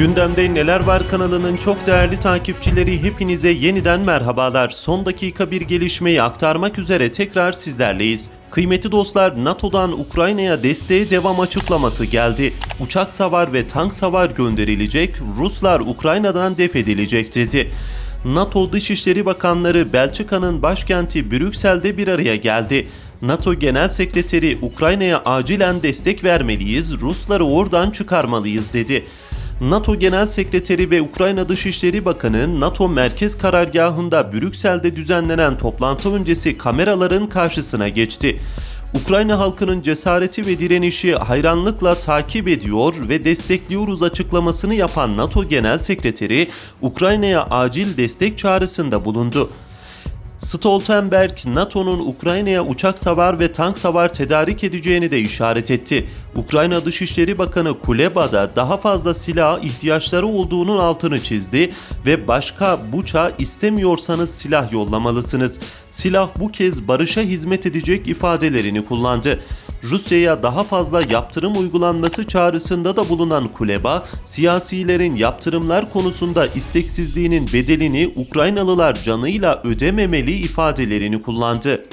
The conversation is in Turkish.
Gündemde Neler Var kanalının çok değerli takipçileri hepinize yeniden merhabalar. Son dakika bir gelişmeyi aktarmak üzere tekrar sizlerleyiz. Kıymetli dostlar NATO'dan Ukrayna'ya desteğe devam açıklaması geldi. Uçak savar ve tank savar gönderilecek, Ruslar Ukrayna'dan def edilecek dedi. NATO Dışişleri Bakanları Belçika'nın başkenti Brüksel'de bir araya geldi. NATO Genel Sekreteri Ukrayna'ya acilen destek vermeliyiz, Rusları oradan çıkarmalıyız dedi. NATO Genel Sekreteri ve Ukrayna Dışişleri Bakanı NATO Merkez Karargahı'nda Brüksel'de düzenlenen toplantı öncesi kameraların karşısına geçti. Ukrayna halkının cesareti ve direnişi hayranlıkla takip ediyor ve destekliyoruz açıklamasını yapan NATO Genel Sekreteri Ukrayna'ya acil destek çağrısında bulundu. Stoltenberg, NATO'nun Ukrayna'ya uçak savar ve tank savar tedarik edeceğini de işaret etti. Ukrayna Dışişleri Bakanı Kuleba da daha fazla silaha ihtiyaçları olduğunun altını çizdi ve başka buça istemiyorsanız silah yollamalısınız. Silah bu kez barışa hizmet edecek ifadelerini kullandı. Rusya'ya daha fazla yaptırım uygulanması çağrısında da bulunan Kuleba, siyasilerin yaptırımlar konusunda isteksizliğinin bedelini Ukraynalılar canıyla ödememeli ifadelerini kullandı.